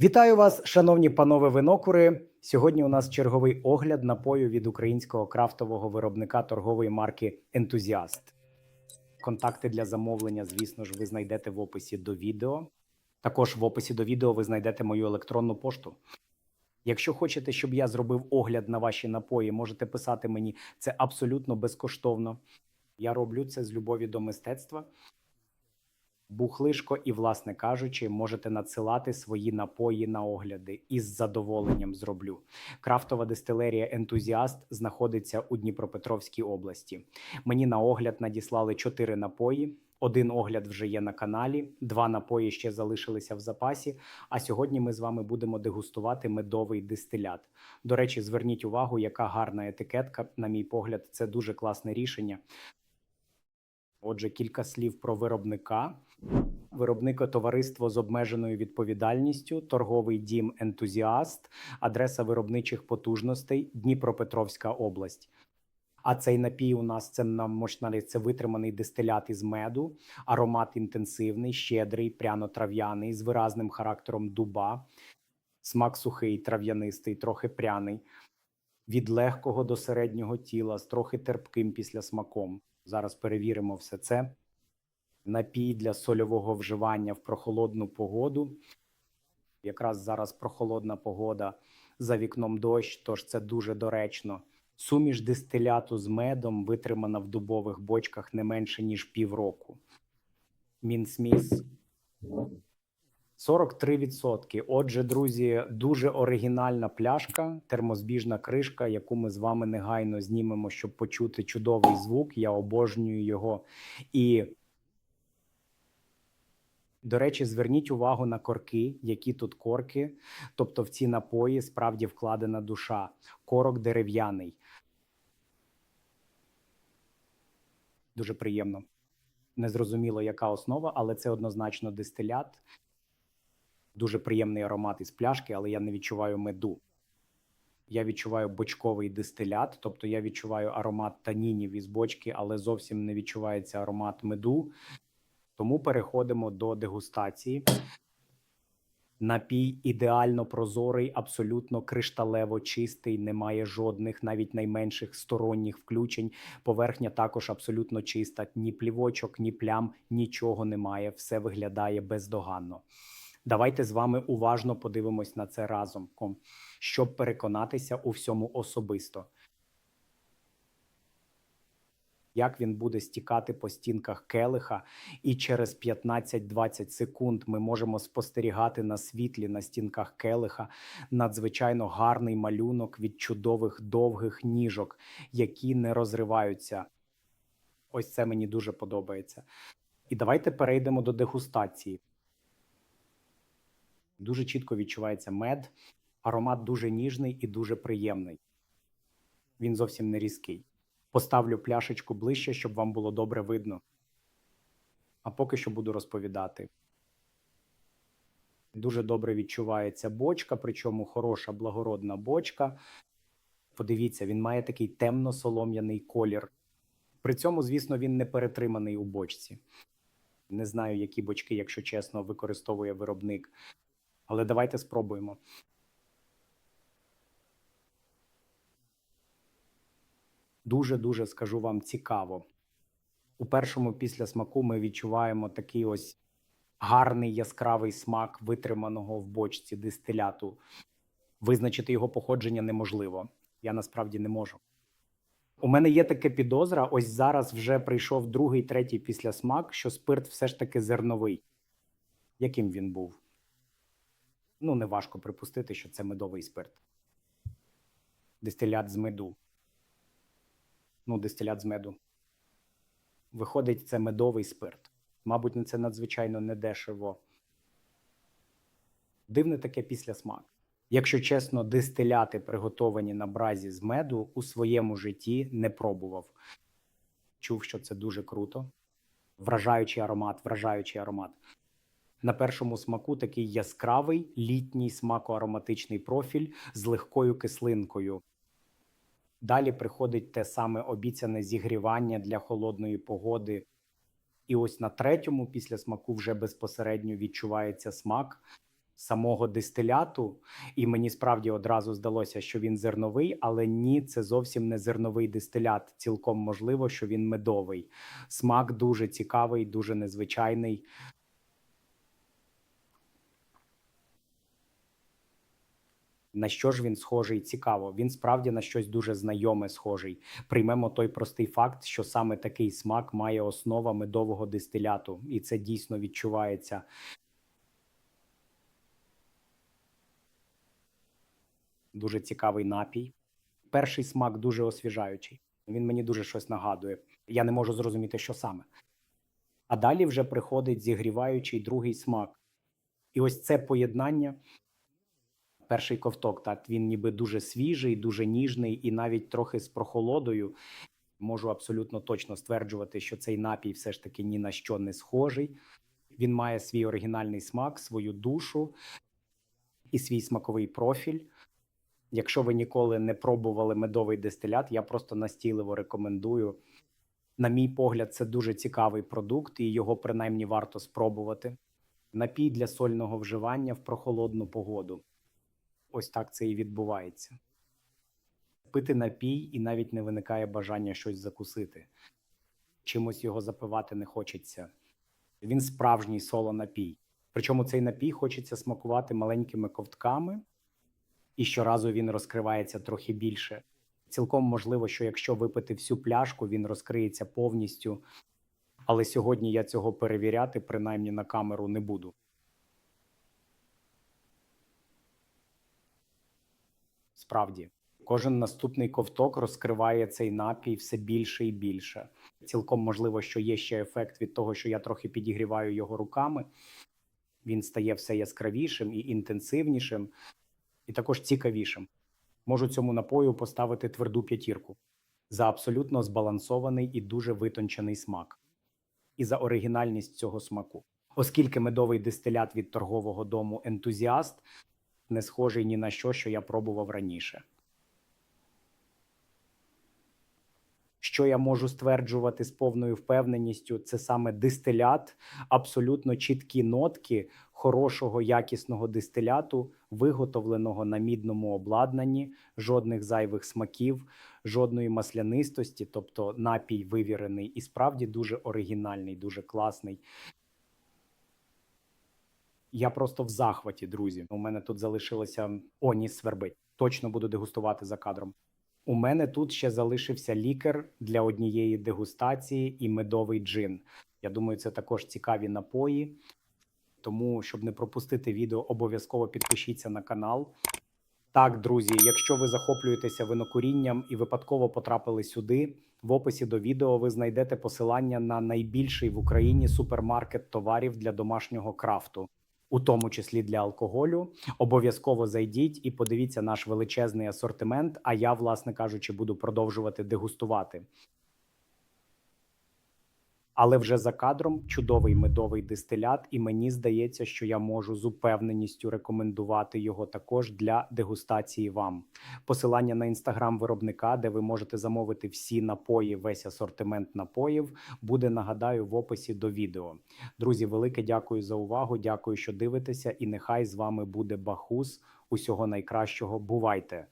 Вітаю вас, шановні панове винокури. Сьогодні у нас черговий огляд напою від українського крафтового виробника торгової марки Ентузіаст. Контакти для замовлення, звісно ж, ви знайдете в описі до відео. Також в описі до відео ви знайдете мою електронну пошту. Якщо хочете, щоб я зробив огляд на ваші напої, можете писати мені це абсолютно безкоштовно. Я роблю це з любові до мистецтва. Бухлишко і, власне кажучи, можете надсилати свої напої на огляди із задоволенням зроблю. Крафтова дистилерія Ентузіаст знаходиться у Дніпропетровській області. Мені на огляд надіслали чотири напої. Один огляд вже є на каналі, два напої ще залишилися в запасі. А сьогодні ми з вами будемо дегустувати медовий дистилят. До речі, зверніть увагу, яка гарна етикетка. На мій погляд, це дуже класне рішення. Отже, кілька слів про виробника. Виробнико товариство з обмеженою відповідальністю, торговий дім Ентузіаст, адреса виробничих потужностей Дніпропетровська область. А цей напій у нас це нам можна це витриманий дистилят із меду, аромат інтенсивний, щедрий, пряно-трав'яний, з виразним характером дуба, смак сухий, трав'янистий, трохи пряний, від легкого до середнього тіла, з трохи терпким після смаком. Зараз перевіримо все це. Напій для сольового вживання в прохолодну погоду. Якраз зараз прохолодна погода за вікном дощ, тож це дуже доречно. Суміш дистиляту з медом витримана в дубових бочках не менше ніж півроку. Мінсміс 43%. Отже, друзі, дуже оригінальна пляшка, термозбіжна кришка, яку ми з вами негайно знімемо, щоб почути чудовий звук. Я обожнюю його. І, до речі, зверніть увагу на корки, які тут корки. Тобто в ці напої справді вкладена душа. Корок дерев'яний. Дуже приємно. Незрозуміло, яка основа, але це однозначно дистилят. Дуже приємний аромат із пляшки, але я не відчуваю меду. Я відчуваю бочковий дистилят, тобто я відчуваю аромат танінів із бочки, але зовсім не відчувається аромат меду. Тому переходимо до дегустації. Напій ідеально прозорий, абсолютно кришталево чистий, немає жодних, навіть найменших сторонніх включень. Поверхня також абсолютно чиста. Ні плівочок, ні плям, нічого немає. Все виглядає бездоганно. Давайте з вами уважно подивимось на це разом, щоб переконатися у всьому особисто. Як він буде стікати по стінках келиха, і через 15-20 секунд ми можемо спостерігати на світлі на стінках келиха надзвичайно гарний малюнок від чудових довгих ніжок, які не розриваються. Ось це мені дуже подобається. І давайте перейдемо до дегустації. Дуже чітко відчувається мед, аромат дуже ніжний і дуже приємний. Він зовсім не різкий. Поставлю пляшечку ближче, щоб вам було добре видно. А поки що буду розповідати. Дуже добре відчувається бочка, причому хороша благородна бочка. Подивіться, він має такий темно-солом'яний колір. При цьому, звісно, він не перетриманий у бочці. Не знаю, які бочки, якщо чесно, використовує виробник. Але давайте спробуємо. Дуже-дуже скажу вам цікаво. У першому після смаку ми відчуваємо такий ось гарний яскравий смак витриманого в бочці дистиляту. Визначити його походження неможливо. Я насправді не можу. У мене є таке підозра. Ось зараз вже прийшов другий, третій після смак, що спирт все ж таки зерновий. Яким він був? Ну, неважко припустити, що це медовий спирт. Дистилят з меду. Ну, дистилят з меду. Виходить, це медовий спирт. Мабуть, це надзвичайно недешево. Дивне таке післясмак. Якщо чесно, дистиляти, приготовані на бразі з меду, у своєму житті не пробував. Чув, що це дуже круто. Вражаючий аромат, вражаючий аромат. На першому смаку такий яскравий літній смакоароматичний профіль з легкою кислинкою. Далі приходить те саме обіцяне зігрівання для холодної погоди. І ось на третьому після смаку вже безпосередньо відчувається смак самого дистиляту, і мені справді одразу здалося, що він зерновий, але ні, це зовсім не зерновий дистилят. Цілком можливо, що він медовий. Смак дуже цікавий, дуже незвичайний. На що ж він схожий? Цікаво. Він справді на щось дуже знайоме схожий. Приймемо той простий факт, що саме такий смак має основа медового дистиляту, і це дійсно відчувається. Дуже цікавий напій. Перший смак дуже освіжаючий. Він мені дуже щось нагадує. Я не можу зрозуміти, що саме. А далі вже приходить зігріваючий другий смак. І ось це поєднання. Перший ковток, так він ніби дуже свіжий, дуже ніжний і навіть трохи з прохолодою. Можу абсолютно точно стверджувати, що цей напій все ж таки ні на що не схожий. Він має свій оригінальний смак, свою душу і свій смаковий профіль. Якщо ви ніколи не пробували медовий дистилят, я просто настійливо рекомендую. На мій погляд, це дуже цікавий продукт, і його принаймні варто спробувати. Напій для сольного вживання в прохолодну погоду. Ось так це і відбувається. Пити напій, і навіть не виникає бажання щось закусити. Чимось його запивати не хочеться. Він справжній соло-напій. Причому цей напій хочеться смакувати маленькими ковтками, і щоразу він розкривається трохи більше. Цілком можливо, що якщо випити всю пляшку, він розкриється повністю. Але сьогодні я цього перевіряти, принаймні на камеру, не буду. Справді, кожен наступний ковток розкриває цей напій все більше і більше. Цілком можливо, що є ще ефект від того, що я трохи підігріваю його руками. Він стає все яскравішим і інтенсивнішим, і також цікавішим. Можу цьому напою поставити тверду п'ятірку за абсолютно збалансований і дуже витончений смак, і за оригінальність цього смаку. Оскільки медовий дистилят від торгового дому ентузіаст не схожий ні на що, що я пробував раніше. Що я можу стверджувати з повною впевненістю, це саме дистилят, абсолютно чіткі нотки хорошого якісного дистиляту, виготовленого на мідному обладнанні, жодних зайвих смаків, жодної маслянистості, тобто напій вивірений і справді дуже оригінальний, дуже класний. Я просто в захваті, друзі. У мене тут залишилося о, свербить. Точно буду дегустувати за кадром. У мене тут ще залишився лікер для однієї дегустації і медовий джин. Я думаю, це також цікаві напої. Тому, щоб не пропустити відео, обов'язково підпишіться на канал. Так, друзі, якщо ви захоплюєтеся винокурінням і випадково потрапили сюди, в описі до відео ви знайдете посилання на найбільший в Україні супермаркет товарів для домашнього крафту у тому числі для алкоголю. Обов'язково зайдіть і подивіться наш величезний асортимент. А я, власне кажучи, буду продовжувати дегустувати. Але вже за кадром чудовий медовий дистилят, і мені здається, що я можу з упевненістю рекомендувати його також для дегустації вам. Посилання на інстаграм виробника, де ви можете замовити всі напої, весь асортимент напоїв, буде нагадаю в описі до відео. Друзі, велике дякую за увагу. Дякую, що дивитеся, і нехай з вами буде Бахус. Усього найкращого. Бувайте!